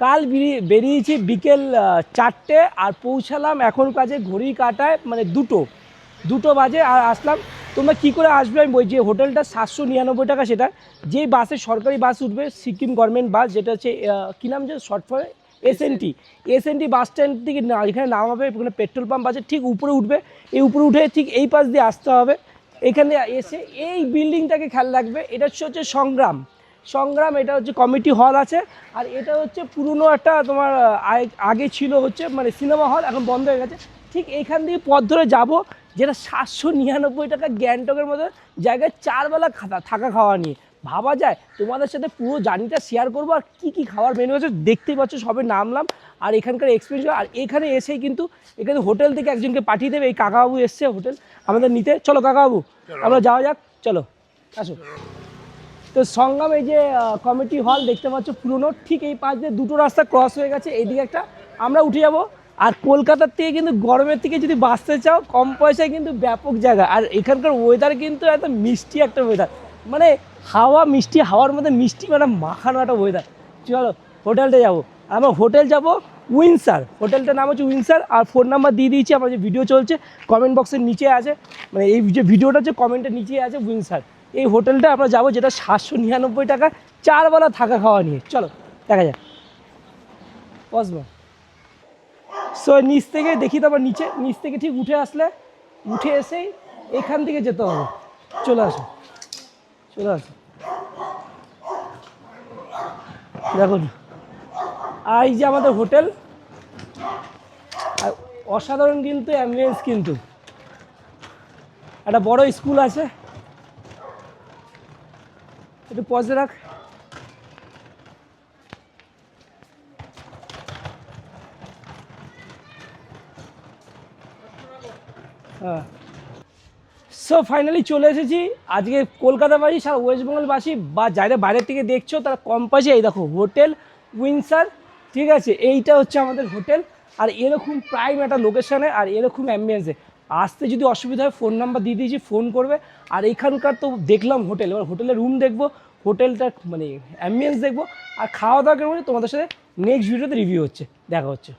কাল বেরিয়ে বেরিয়েছি বিকেল চারটে আর পৌঁছালাম এখন কাজে ঘড়ি কাটায় মানে দুটো। দুটো বাজে আর আসলাম। তোমরা কি করে আসবে আমি বলছি যে হোটেলটা সাতশো নিরানব্বই টাকা সেটা। যেই বাসে সরকারি বাস উঠবে সিকিম গভর্নমেন্ট বাস যেটা হচ্ছে কী নাম যে short for S N T S N T bus stand থেকে না এখানে নামাবে ওখানে পেট্রোল পাম্প আছে ঠিক উপরে উঠবে। এই উপরে উঠে ঠিক এই পাশ দিয়ে আসতে হবে। এখানে এসে এই বিল্ডিংটাকে খেয়াল রাখবে এটা হচ্ছে সংগ্রাম। সংগ্রাম এটা হচ্ছে কমিটি হল আছে। আর এটা হচ্ছে পুরনো একটা তোমার আগে- ছিল হচ্ছে মানে সিনেমা হল এখন বন্ধ হয়ে গেছে। ঠিক এইখান দিয়ে পথ ধরে যাব যেটা সাতশো নিরানব্বই টাকা গ্যাংটকের মধ্যে জায়গায় চারবেলা খাতা থাকা খাওয়া নিয়ে। ভাবা যায় তোমাদের সাথে পুরো জার্নিটা শেয়ার করব আর কী কী খাওয়ার মেনু আছে দেখতেই পাচ্ছ সবে নামলাম। আর এখানকার এক্সপিরিয়েন্স আর এখানে এসেই কিন্তু এখানে হোটেল থেকে একজনকে পাঠিয়ে দেবে এই কাকাবাবু এসছে হোটেল আমাদের নিতে। চলো কাকাবাবু আমরা যাওয়া যাক চলো আসো। তো সংগ্রাম এই যে কমিটি হল দেখতে পাচ্ছ, পুরনো ঠিক এই পাশ দিয়ে দুটো রাস্তা ক্রস হয়ে গেছে, এইদিকে একটা। আমরা উঠে যাব। আর কলকাতার থেকে কিন্তু গরমের থেকে যদি বাঁচতে চাও, কম পয়সায় কিন্তু ব্যাপক জায়গা। আর এখানকার ওয়েদার কিন্তু এত মিষ্টি একটা ওয়েদার মানে হাওয়া মিষ্টি, হাওয়ার মধ্যে মিষ্টি মানে মাখানো একটা ওয়েদার চলো, হোটেলটা যাব। আমরা হোটেল যাব উইনসার হোটেলটার নাম হচ্ছে উইনসার আর ফোন নাম্বার দিয়ে দিয়েছি, আমার যে ভিডিও চলছে কমেন্ট বক্সের নিচে আছে। মানে এই যে ভিডিওটা হচ্ছে কমেন্টের নিচে আছে উইনসার এই হোটেলটা আমরা যাব যেটা সাতশো নিরানব্বই টাকা চারবেলা থাকা খাওয়া নিয়ে। চলো, দেখা যাক। বসবো সো নিচ থেকে দেখি তারপর নিচে, নিচ থেকে ঠিক উঠে আসলে, উঠে এসেই এখান থেকে যেতে হবে। চলে আসো চলে আসো। দেখো আর এই যে আমাদের হোটেল, আর অসাধারণ কিন্তু অ্যাম্বুলেন্স কিন্তু। একটা বড় স্কুল আছে। একটু পজে রাখ। হ্যাঁ। সো ফাইনালি চলে এসেছি। আজকে কলকাতাবাসী, সারা ওয়েস্ট বেঙ্গলবাসী বা যারা বাইরের থেকে দেখছ, তারা কম পয়সা এই দেখো, হোটেল উইনসার ঠিক আছে? এইটা হচ্ছে আমাদের হোটেল। আর এরকম প্রাইম একটা লোকেশানে আর এরকম অ্যাম্বিয়েন্সে আসতে যদি অসুবিধা হয় ফোন নাম্বার দিয়ে দিয়েছি ফোন করবে। আর এখানকার তো দেখলাম হোটেল এবার হোটেলের রুম দেখব। হোটেলটা মানে অ্যাম্বিয়েন্স দেখব আর খাওয়া দাওয়া কেমন তোমাদের সাথে নেক্সট ভিডিওতে রিভিউ হচ্ছে। দেখা হচ্ছে।